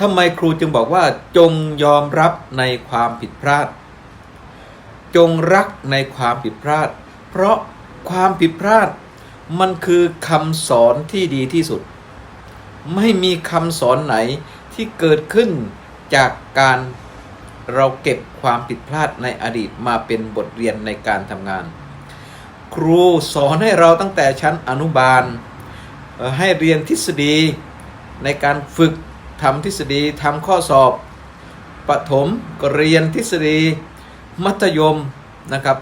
ทำไมครูจึงบอกว่าจงยอมรับในความผิดพลาด จงรักในความผิดพลาด เพราะความผิดพลาด มันคือคำสอนที่ดีที่สุด ไม่มีคำสอนไหนที่เกิดขึ้นจากการเราเก็บความผิดพลาดในอดีตมาเป็นบทเรียนในการทำงาน ครูสอนให้เราตั้งแต่ชั้นอนุบาล ให้เรียนทฤษฎีในการฝึก ทำทฤษฎีทำข้อสอบประถมก็เรียนทฤษฎี มัธยมนะครับ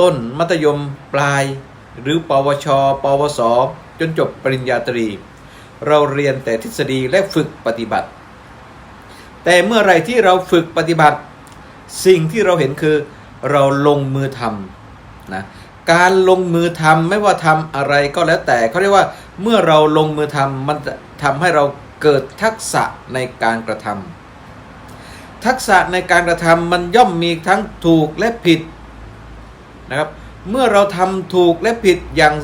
ต้นมัธยมปลาย หรือปวช ปวส จนจบปริญญาตรี เราเรียนแต่ทฤษฎีและฝึกปฏิบัติ แต่เมื่อไรที่เราฝึกปฏิบัติ สิ่งที่เราเห็นคือเราลงมือทำนะการลงมือทำไม่ว่าทำอะไรก็แล้วแต่เขาเรียกว่าเมื่อเราลงมือทำมันทำให้เรา เกิดทักษะในการกระทำทักษะในการกระทำมันย่อมมีทั้งถูกและผิดนะครับ เมื่อเราทำถูกและผิดอย่าง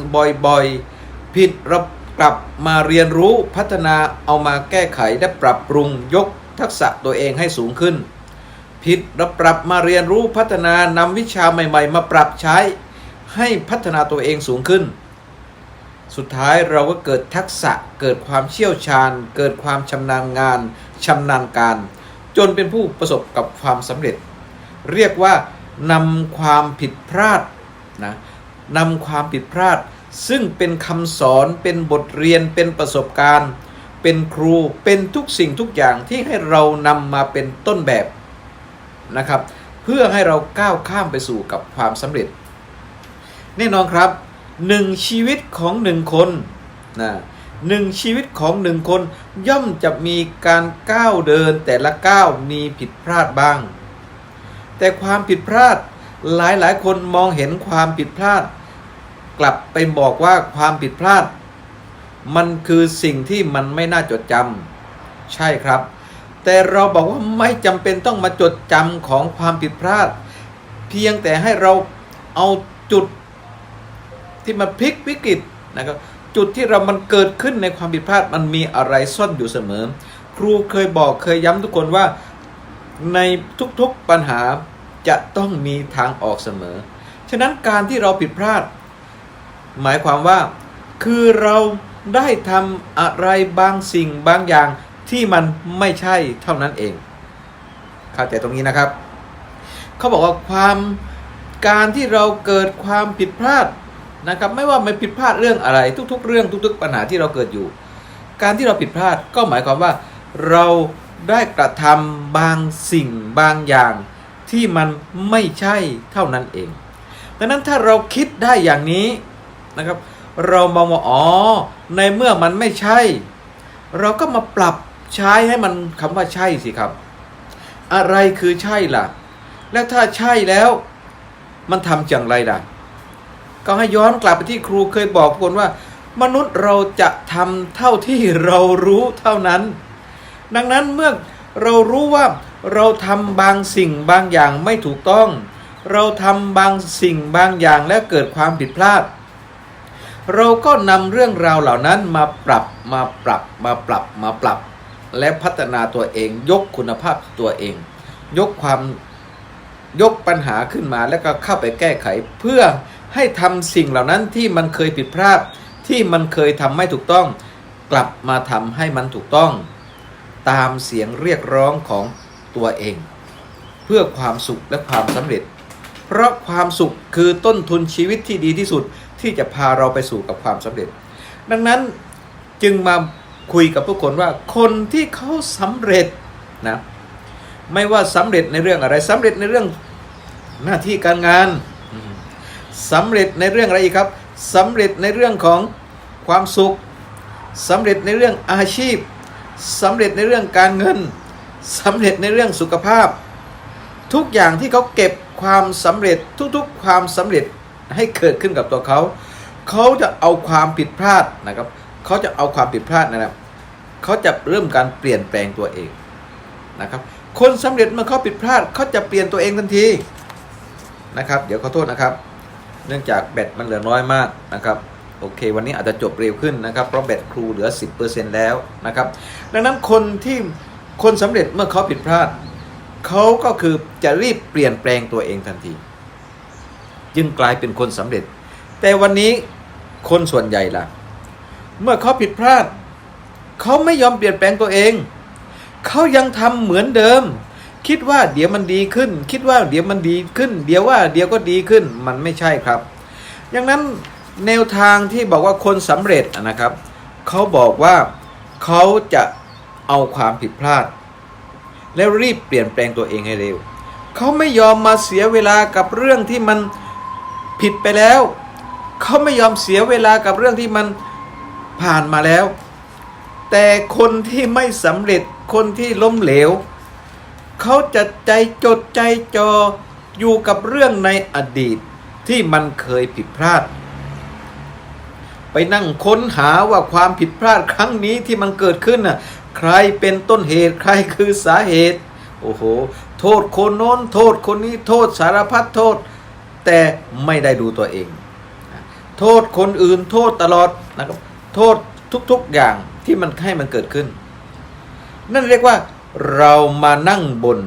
บ่อยๆ ผิดเรากลับมาเรียนรู้พัฒนาเอามาแก้ไขและปรับปรุงยกทักษะตัวเองให้สูงขึ้น ผิดเราปรับมาเรียนรู้พัฒนานำวิชาใหม่ ๆ มาปรับใช้ให้พัฒนาตัวเองสูงขึ้น สุดท้ายเราก็เกิดทักษะเกิดความเชี่ยวชาญ เกิดความชำนาญงานชำนาญการ จนเป็นผู้ประสบกับความสำเร็จ เรียกว่านำความผิดพลาดนะนำความผิดพลาด ซึ่งเป็นคำสอนเป็นบทเรียนเป็นประสบการณ์ เป็นครูเป็นทุกสิ่งทุกอย่างที่ให้เรานำมาเป็นต้นแบบนะครับ เพื่อให้เราก้าวข้ามไปสู่กับความสำเร็จ แน่นอนครับ หนึ่งชีวิตของหนึ่งคนนะหนึ่งชีวิตของหนึ่งคน ย่อมจะมีการก้าวเดินแต่ละก้าวมีผิดพลาดบ้าง แต่ความผิดพลาดหลายหลายคนมองเห็นความผิดพลาด กลับไปบอกว่าความผิดพลาด มันคือสิ่งที่มันไม่น่าจดจำใช่ครับ แต่เราบอกว่าไม่จำเป็นต้องมาจดจำของความผิดพลาด เพียงแต่ให้เราเอาจุด ที่มาพลิกวิกฤตนะครับจุดที่เรามันเกิดขึ้นในความผิดพลาดมันมีอะไรซ่อนอยู่เสมอ ครูเคยบอกเคยย้ำทุกคนว่าในทุกๆปัญหาจะต้องมีทางออกเสมอ ฉะนั้นการที่เราผิดพลาด หมายความว่า คือเราได้ทำอะไรบางสิ่งบางอย่างที่มันไม่ใช่เท่านั้นเอง เข้าใจตรงนี้นะครับ เขาบอกว่าความการที่เราเกิดความผิดพลาด นะครับไม่ว่ามันผิดพลาดเรื่องอะไรทุก ๆ เรื่องทุก ๆ ปัญหาที่เราเกิดอยู่ การที่เราผิดพลาดก็หมายความว่า เราได้กระทำบางสิ่งบางอย่าง ที่มันไม่ใช่เท่านั้นเอง ดังนั้นถ้าเราคิดได้อย่างนี้นะครับ เรามองว่าอ๋อในเมื่อมันไม่ใช่ เราก็มาปรับใช้ให้มันคำว่าใช่สิครับ อะไรคือใช่ล่ะ แล้วถ้าใช่แล้ว มันทำอย่างไรล่ะ ก็ให้ย้อนกลับไปที่ครูเคยบอกคนว่า มนุษย์เราจะทำเท่าที่เรารู้เท่านั้น ดังนั้นเมื่อเรารู้ว่าเราทำบางสิ่งบางอย่างไม่ถูกต้อง เราทำบางสิ่งบางอย่างและเกิดความผิดพลาด เราก็นำเรื่องราวเหล่านั้นมาปรับมาปรับมาปรับมาปรับ และพัฒนาตัวเองยกคุณภาพตัวเอง ยกความยกปัญหาขึ้นมาแล้วก็เข้าไปแก้ไขเพื่อ ให้ทำสิ่งเหล่านั้นที่มันเคยผิดพลาดที่มันเคยทำไม่ถูกต้อง กลับมาทำให้มันถูกต้อง ตามเสียงเรียกร้องของตัวเอง เพื่อความสุขและความสำเร็จ เพราะความสุขคือต้นทุนชีวิตที่ดีที่สุดที่จะพาเราไปสู่กับความสำเร็จ ดังนั้นจึงมาคุยกับทุกคนว่าคนที่เขาสำเร็จนะไม่ว่าสำเร็จในเรื่องอะไรสำเร็จในเรื่องหน้าที่การงาน สำเร็จในเรื่องอะไรอีกครับสำเร็จในเรื่องของความสุขสำเร็จในเรื่องอาชีพสำเร็จในเรื่องการเงินสำเร็จในเรื่องสุขภาพ ทุกอย่างที่เขาเก็บความสำเร็จทุกๆความสำเร็จให้เกิดขึ้นกับตัวเขา เขาจะเอาความผิดพลาดนะครับ เขาจะเอาความผิดพลาดนะครับ เขาจะเริ่มการเปลี่ยนแปลงตัวเองนะครับ คนสำเร็จเมื่อเขาผิดพลาด เขาจะเปลี่ยนตัวเองทันทีนะครับ เดี๋ยวขอโทษนะครับ เนื่องจากแบตมันเหลือน้อยมากนะครับโอเค วันนี้อาจจะจบเร็วขึ้นนะครับ เพราะแบตครูเหลือ 10%แล้วนะครับ ดังนั้นคนที่คนสำเร็จเมื่อเขาผิดพลาด เขาก็คือจะรีบเปลี่ยนแปลงตัวเองทันที จึงกลายเป็นคนสำเร็จ แต่วันนี้คนส่วนใหญ่ล่ะ เมื่อเขาผิดพลาด เขาไม่ยอมเปลี่ยนแปลงตัวเอง เขายังทำเหมือนเดิม คิดว่าเดี๋ยวมันดีขึ้น คิดว่าเดี๋ยวมันดีขึ้น เดี๋ยวว่าเดี๋ยวก็ดีขึ้นมันไม่ใช่ครับดังนั้นแนวทางที่บอกว่าคนสำเร็จนะครับเขาบอกว่าเขาจะเอาความผิดพลาด แล้วรีบเปลี่ยนแปลงตัวเองให้เร็วเขาไม่ยอมมาเสียเวลากับเรื่องที่มันผิดไปแล้วเขาไม่ยอมเสียเวลากับเรื่องที่มันผ่านมาแล้ว แต่คนที่ไม่สำเร็จคนที่ล้มเหลว เขาจะใจจดใจจออยู่กับเรื่องในอดีตที่มันเคยผิดพลาด ไปนั่งค้นหาว่าความผิดพลาดครั้งนี้ที่มันเกิดขึ้นน่ะใครเป็นต้นเหตุใครคือสาเหตุ โอ้โห โทษคนโน้น โทษคนนี้โทษสารพัดโทษ แต่ไม่ได้ดูตัวเอง โทษคนอื่นโทษตลอดนะครับโทษทุกๆอย่างที่มันให้มันเกิดขึ้น นั่นเรียกว่า เรามานั่งบน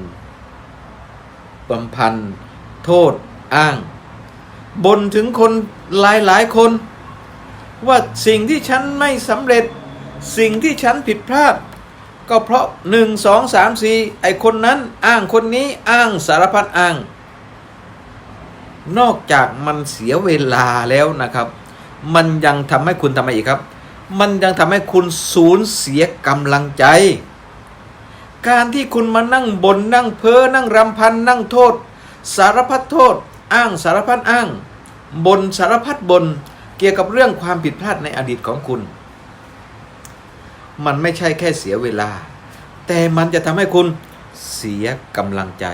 บำพันโทษอ้าง บนถึงคนหลายหลายคน ว่าสิ่งที่ฉันไม่สำเร็จ สิ่งที่ฉันผิดพลาด ก็เพราะหนึ่งสองสามสี่ไอคนนั้นอ้างคนนี้อ้างสารพัดอ้าง นอกจากมันเสียเวลาแล้วนะครับ มันยังทำให้คุณทำไมอีกครับ มันยังทำให้คุณสูญเสียกำลังใจ การที่คุณมานั่งบนนั่งเพ้อนั่งรำพันนั่งโทษ สารพัดโทษ อ้างสารพัดอ้าง บนสารพัดบน เกี่ยวกับเรื่องความผิดพลาดในอดีตของคุณ มันไม่ใช่แค่เสียเวลา แต่มันจะทำให้คุณเสียกำลังใจ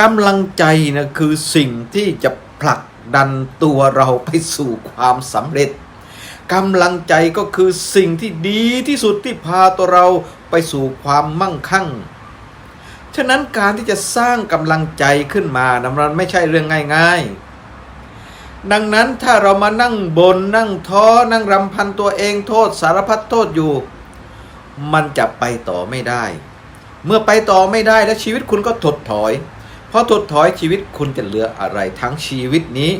กำลังใจนะคือสิ่งที่จะผลักดันตัวเราไปสู่ความสำเร็จ กำลังใจก็คือสิ่งที่ดีที่สุดที่พาตัวเราไปสู่ความมั่งคั่ง ฉะนั้นการที่จะสร้างกำลังใจขึ้นมานะมันไม่ใช่เรื่องง่าย ๆ ดังนั้นถ้าเรามานั่งบนนั่งท้อนั่งรำพันตัวเองโทษสารพัดโทษอยู่ มันจะไปต่อไม่ได้ เมื่อไปต่อไม่ได้แล้วชีวิตคุณก็ถดถอย เพราะถดถอยชีวิตคุณจะเหลืออะไรทั้งชีวิตนี้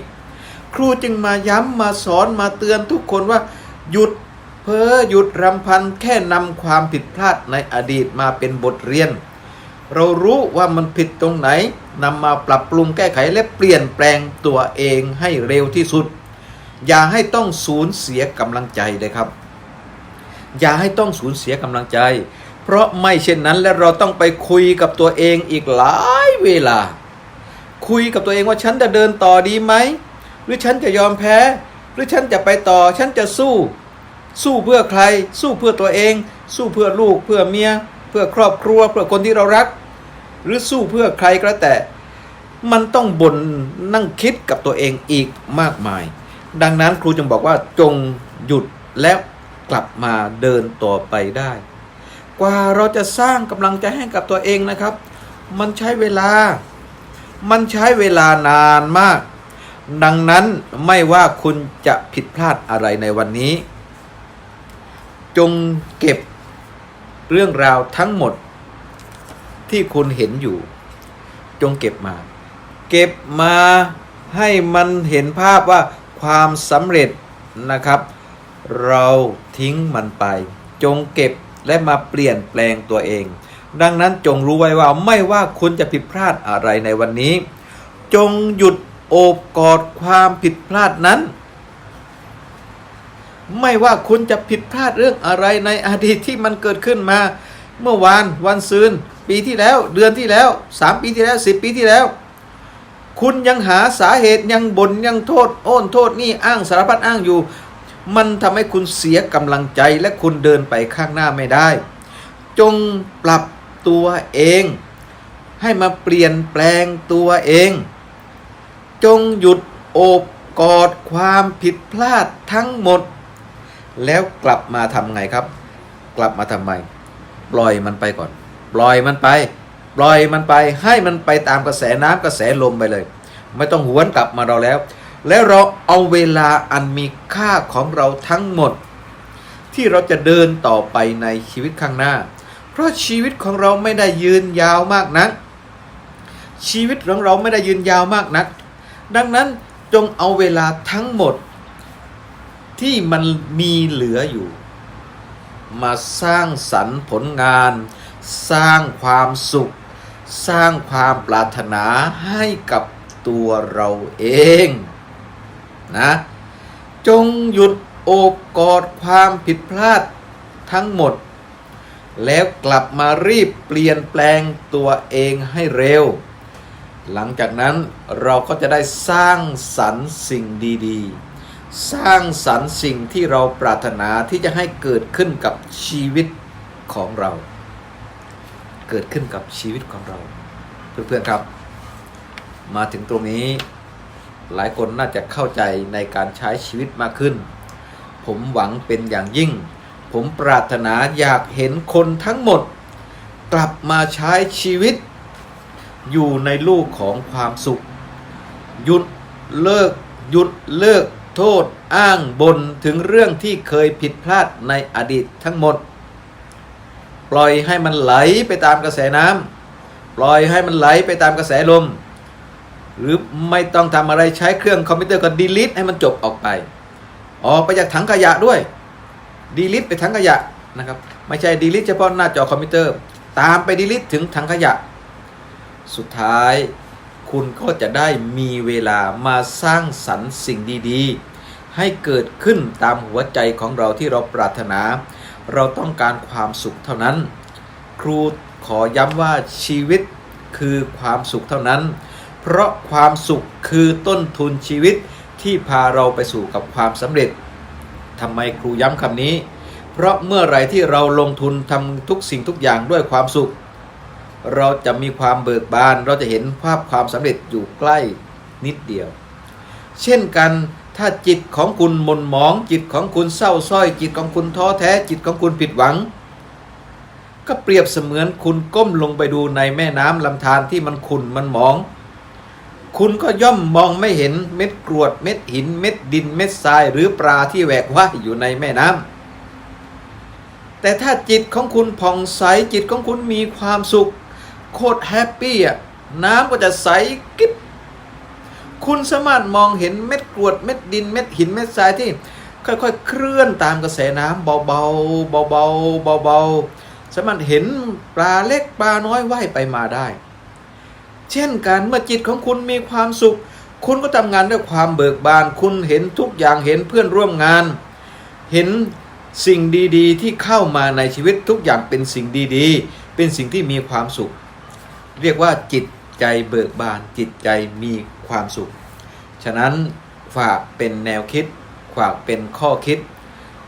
ครูจึงมาย้ำมาสอนมาเตือนทุกคนว่า หยุดเพ้อหยุดรำพันแค่นำความผิดพลาดในอดีตมาเป็นบทเรียน เรารู้ว่ามันผิดตรงไหนนำมาปรับปรุงแก้ไขและเปลี่ยนแปลงตัวเองให้เร็วที่สุด อย่าให้ต้องสูญเสียกำลังใจเลยครับ อย่าให้ต้องสูญเสียกำลังใจ เพราะไม่เช่นนั้นและเราต้องไปคุยกับตัวเองอีกหลายเวลา คุยกับตัวเองว่าฉันจะเดินต่อดีไหม หรือฉันจะยอมแพ้ หรือฉันจะไปต่อ ฉันจะสู้ สู้เพื่อใคร สู้เพื่อตัวเอง สู้เพื่อลูก เพื่อเมีย เพื่อครอบครัว เพื่อคนที่เรารัก หรือสู้เพื่อใครก็แต่ มันต้องบนนั่งคิดกับตัวเองอีกมากมาย ดังนั้นครูจึงบอกว่าจงหยุดแล้วกลับมาเดินต่อไปได้ กว่าเราจะสร้างกำลังใจให้กับตัวเองนะครับ มันใช้เวลา มันใช้เวลานานมาก ดังนั้นไม่ว่าคุณจะผิดพลาดอะไรในวันนี้ จงเก็บเรื่องราวทั้งหมดที่คุณเห็นอยู่ จงเก็บมา เก็บมาให้มันเห็นภาพว่าความสำเร็จนะครับ เราทิ้งมันไป จงเก็บและมาเปลี่ยนแปลงตัวเอง ดังนั้นจงรู้ไว้ว่าไม่ว่าคุณจะผิดพลาดอะไรในวันนี้ จงหยุด โอบกอดความผิดพลาดนั้น ไม่ว่าคุณจะผิดพลาดเรื่องอะไรในอดีตที่มันเกิดขึ้นมา เมื่อวานวันซืนปีที่แล้วเดือนที่แล้วสามปีที่แล้วสิบปีที่แล้ว คุณยังหาสาเหตุยังบน่นยังโทษ โอ้นโทษนี่อ้างสารพัดอ้างอยู่ มันทำให้คุณเสียกำลังใจและคุณเดินไปข้างหน้าไม่ได้ จงปรับตัวเอง ให้มาเปลี่ยนแปลงตัวเอง จงหยุดโอบกอดความผิดพลาดทั้งหมด แล้วกลับมาทำไงครับ กลับมาทำไม ปล่อยมันไปก่อน ปล่อยมันไป ปล่อยมันไปให้มันไปตามกระแสน้ำกระแสลมไปเลย ไม่ต้องหวนกลับมาเราแล้ว แล้วเราเอาเวลาอันมีค่าของเราทั้งหมด ที่เราจะเดินต่อไปในชีวิตข้างหน้า เพราะชีวิตของเราไม่ได้ยืนยาวมากนักชีวิตของเราไม่ได้ยืนยาวมากนัก ดังนั้นจงเอาเวลาทั้งหมดที่มันมีเหลืออยู่ มาสร้างสรรค์ผลงาน สร้างความสุข สร้างความปรารถนาให้กับตัวเราเองนะจงหยุดโอบกอดความผิดพลาดทั้งหมด แล้วกลับมารีบเปลี่ยนแปลงตัวเองให้เร็ว หลังจากนั้นเราก็จะได้สร้างสรรค์สิ่งดีๆ สร้างสรรค์สิ่งที่เราปรารถนาที่จะให้เกิดขึ้นกับชีวิตของเรา เกิดขึ้นกับชีวิตของเรา เพื่อนๆครับ มาถึงตรงนี้ หลายคนน่าจะเข้าใจในการใช้ชีวิตมากขึ้น ผมหวังเป็นอย่างยิ่ง ผมปรารถนาอยากเห็นคนทั้งหมด กลับมาใช้ชีวิต อยู่ในลูกของความสุข หยุดเลิกหยุดเลิกโทษอ้างบนถึงเรื่องที่เคยผิดพลาดในอดีตทั้งหมด ปล่อยให้มันไหลไปตามกระแสน้ำปล่อยให้มันไหลไปตามกระแสลม หรือไม่ต้องทำอะไรใช้เครื่องคอมพิวเตอร์ก็ดีลิทให้มันจบออกไป ออกไปจากถังขยะด้วยดีลิทไปถังขยะนะครับไม่ใช่ดีลิทเฉพาะหน้าจอคอมพิวเตอร์ ตามไปดีลิทถึงถังขยะ สุดท้ายคุณก็จะได้มีเวลามาสร้างสรรค์สิ่งดีๆ ให้เกิดขึ้นตามหัวใจของเราที่เราปรารถนา เราต้องการความสุขเท่านั้น ครูขอย้ำว่าชีวิตคือความสุขเท่านั้น เพราะความสุขคือต้นทุนชีวิตที่พาเราไปสู่กับความสำเร็จทำไมครูย้ำคำนี้ เพราะเมื่อไรที่เราลงทุนทำทุกสิ่งทุกอย่างด้วยความสุข เราจะมีความเบิกบาน เราจะเห็นภาพความสำเร็จอยู่ใกล้นิดเดียว เช่นกันถ้าจิตของคุณหม่นหมอง จิตของคุณเศร้าส้อย จิตของคุณท้อแท้ จิตของคุณผิดหวัง ก็เปรียบเสมือนคุณก้มลงไปดูในแม่น้ำลำธารที่มันขุ่นมันหมอง คุณก็ย่อมมองไม่เห็นเม็ดกรวดเม็ดหิน เม็ดดิน เม็ดทราย หรือปลาที่แหวกว่ายอยู่ในแม่น้ำแต่ถ้าจิตของคุณผ่องใสจิตของคุณมีความสุข โคตรแฮปปี้อะน้ำก็จะใสกิ๊บคุณสามารถมองเห็นเม็ดกรวดเม็ดดินเม็ดหินเม็ดทรายที่ค่อยๆ เคลื่อนตามกระแสน้ำเบาๆเบาๆเบาๆสามารถเห็นปลาเล็กปลาน้อยว่ายไปมาได้ เช่นกันเมื่อจิตของคุณมีความสุข คุณก็ทำงานด้วยความเบิกบาน คุณเห็นทุกอย่างเห็นเพื่อนร่วมงาน เห็นสิ่งดีๆ ที่เข้ามาในชีวิตทุกอย่างเป็นสิ่งดีๆ เป็นสิ่งที่มีความสุข เรียกว่าจิตใจเบิกบานจิตใจมีความสุข ฉะนั้นฝากเป็นแนวคิดฝากเป็นข้อคิด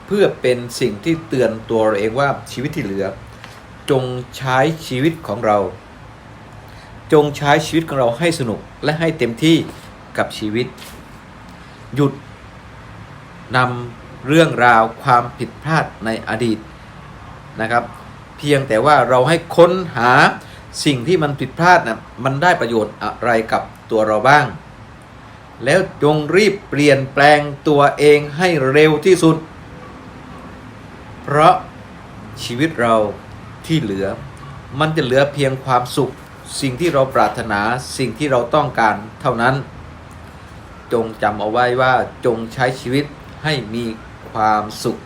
เพื่อเป็นสิ่งที่เตือนตัวเราเองว่าชีวิตที่เหลือ จงใช้ชีวิตของเรา จงใช้ชีวิตของเราให้สนุกและให้เต็มที่กับชีวิต หยุดนำเรื่องราวความผิดพลาดในอดีตนะครับ เพียงแต่ว่าเราให้ค้นหา สิ่งที่มันผิดพลาดนะมันได้ประโยชน์อะไรกับตัวเราบ้าง แล้วจงรีบเปลี่ยนแปลงตัวเองให้เร็วที่สุด เพราะชีวิตเราที่เหลือ มันจะเหลือเพียงความสุข สิ่งที่เราปรารถนาสิ่งที่เราต้องการเท่านั้น จงจำเอาไว้ว่าจงใช้ชีวิตให้มีความสุข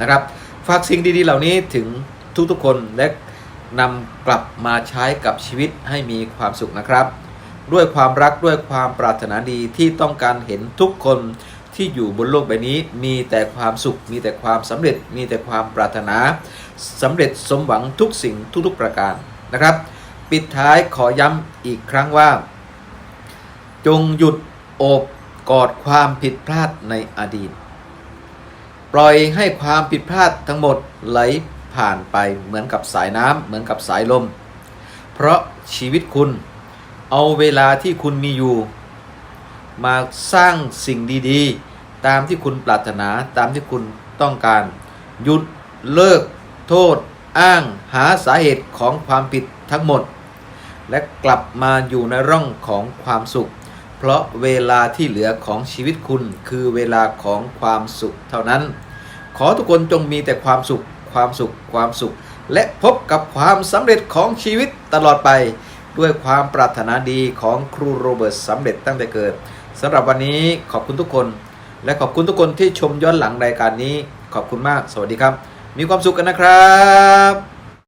นะครับ ฝากสิ่งดีๆเหล่านี้ถึงทุกๆคนและ นำกลับมาใช้กับชีวิตให้มีความสุขนะครับ ด้วยความรักด้วยความปรารถนาดีที่ต้องการเห็นทุกคนที่อยู่บนโลกใบนี้ มีแต่ความสุข มีแต่ความสำเร็จ มีแต่ความปรารถนาสำเร็จสมหวังทุกสิ่งทุกๆประการนะครับ ปิดท้ายขอย้ำอีกครั้งว่า จงหยุดโอบกอดความผิดพลาดในอดีต ปล่อยให้ความผิดพลาดทั้งหมดไหล ผ่านไปเหมือนกับสายน้ำเหมือนกับสายลม เพราะชีวิตคุณเอาเวลาที่คุณมีอยู่ มาสร้างสิ่งดีๆ ตามที่คุณปรารถนาตามที่คุณต้องการ หยุดเลิก โทษ อ้าง หาสาเหตุของความผิดทั้งหมด และกลับมาอยู่ในร่องของความสุข เพราะเวลาที่เหลือของชีวิตคุณคือเวลาของความสุขเท่านั้น ขอทุกคนจงมีแต่ความสุข ความสุขความสุข และพบกับความสำเร็จของชีวิตตลอดไป ด้วยความปรารถนาดีของครูโรเบิร์ตสำเร็จตั้งแต่เกิดสำหรับวันนี้ขอบคุณทุกคน และขอบคุณทุกคนที่ชมย้อนหลังรายการนี้ ขอบคุณมาก สวัสดีครับ มีความสุขกันนะครับ